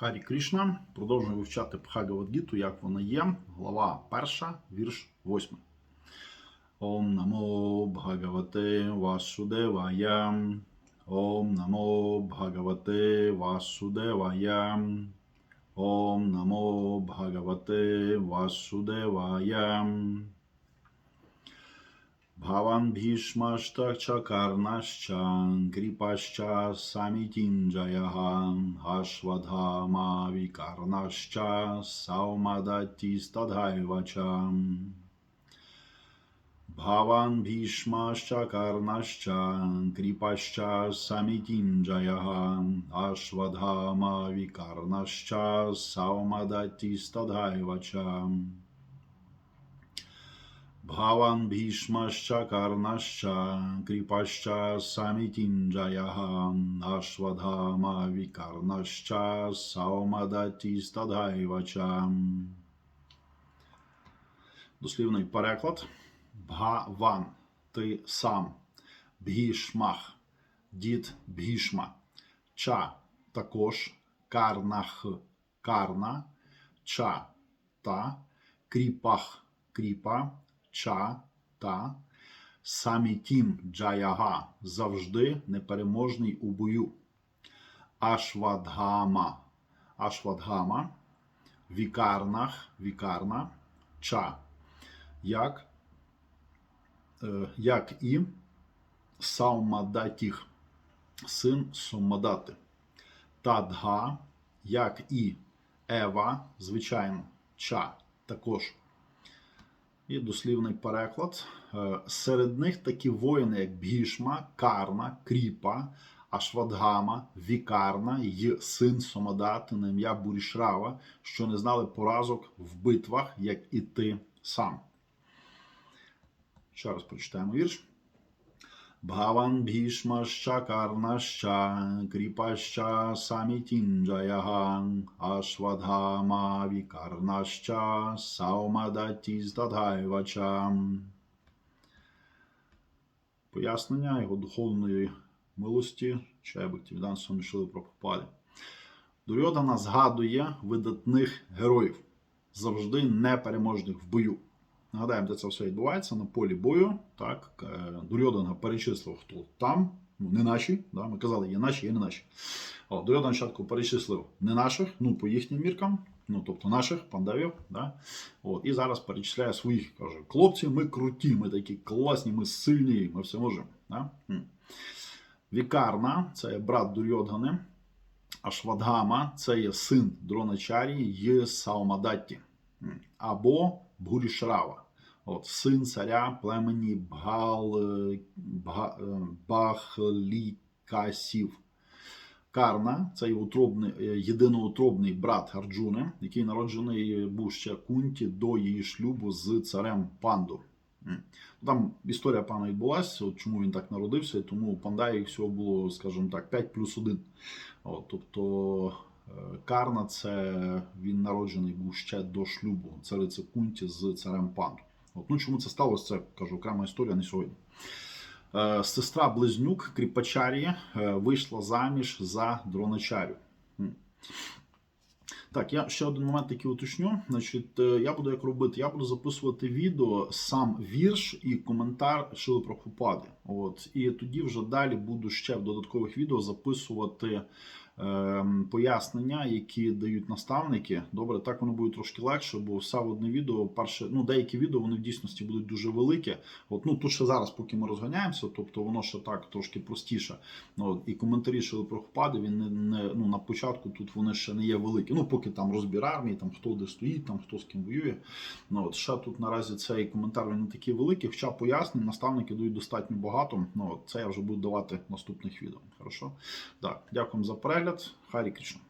Харі Кришна. Продовжуємо вивчати Бхагавадгіту, як вона є. Глава 1, вірш 8. Ом намо Бхагавате Васудевая. Ом намо Бхагавате Васудевая. Ом намо Бхагавате Васудевая. Бхаван Бхішмаштача Карнаща Кріпаща Самітінджаяга Ашвадгама Вікарнаща Саумадатті Стадгайвача Бхаван Бхішмаща Карнаща Кріпаща Самітінджаяга Ашвадгама Вікарнаща Саумадатті Стадгайвача Бхаван Бхішмаща Карнаща Кріпаща Самітінджаяга Ашвадгама Вікарнаща Саумадатті Стадгайвача Дослівний переклад. Бхаван ти сам. Бхішмах дід Бхішма. Ча також. Карнах карна. Ча та. Кріпах кріпа ча та самітім джаяга завжди непереможний у бою. Ашвадгама. Ашвадгама. Вікарнах. Вікарна. Ча. Як, е, як і Саумадатіх, син Сомадати. Тадга, як і Ева, звичайно, ча також і дослівний переклад. Е, Серед них такі воїни, як Бгішма, Карна, Кріпа, Ашвадгама, Вікарна й син Сомадати на ім'я Бурішрава, що не знали поразок в битвах, як і ти сам. Ще раз прочитаємо вірш. Бхаван Бхішмаща Карнаща Кріпаща Самітінджаяга Ашвадгама Вікарнаща Саумадатті Здадгайвача Пояснення його духовної милості Чайбикті Відан Сомішили Прабхупаді. Дурьодана згадує видатних героїв, завжди непереможних в бою. Нагадаємо, де це все відбувається на полі бою. Так, е, Дурьодана перечислив, хто там, ну не наші. Да? Ми казали, є наші, є не наші. О, Дурьодан спочатку перечислив не наших, ну по їхнім міркам, ну тобто наших пандавів. Да? От, і зараз перечисляє своїх. Каже, хлопці, ми круті, ми такі класні, ми сильні, ми все можемо. Да? Вікарна це є брат Дурьодгани. Ашвадгама це є син Дроначарі й Саумадатті. Або Бгурішрава, от, син царя племені Бгал, е, Бга, е, Бахлікасів. Карна це утробний, е, єдиноутробний брат Арджуни, який народжений був ще Кунті до її шлюбу з царем Панду. Там історія пана відбулася, от чому він так народився, тому у Пандаї всього було, скажімо так, 5 плюс 1. От, тобто Карна це він народжений був ще до шлюбу цариці Кунті з царем Панду. От, ну чому це сталося? Це кажу окрема історія не сьогодні. Е, Сестра близнюк Кріпачарі е, вийшла заміж за дроначарю. Так, я ще один момент такий уточню. Значить, е, я буду як робити, я буду записувати відео, сам вірш і коментар Шили Прабхупади. От, і тоді вже далі буду ще в додаткових відео записувати е, пояснення, які дають наставники. Добре, так воно буде трошки легше, бо все в одне відео. Перше, ну деякі відео вони в дійсності будуть дуже великі. От, ну тут ще зараз, поки ми розганяємося, тобто воно ще так трошки простіше. От, і коментарі Шили Прабхупади, він не, не ну на початку тут вони ще не є великі. Ну поки там розбір армії, там хто де стоїть, там хто з ким воює. Ну от ще тут наразі цей коментар він не такий великий, хоча пояснень наставники дають достатньо багато. Ну от це я вже буду давати в наступних відео. Хорошо? Так, дякую за перегляд. Харі Кришна.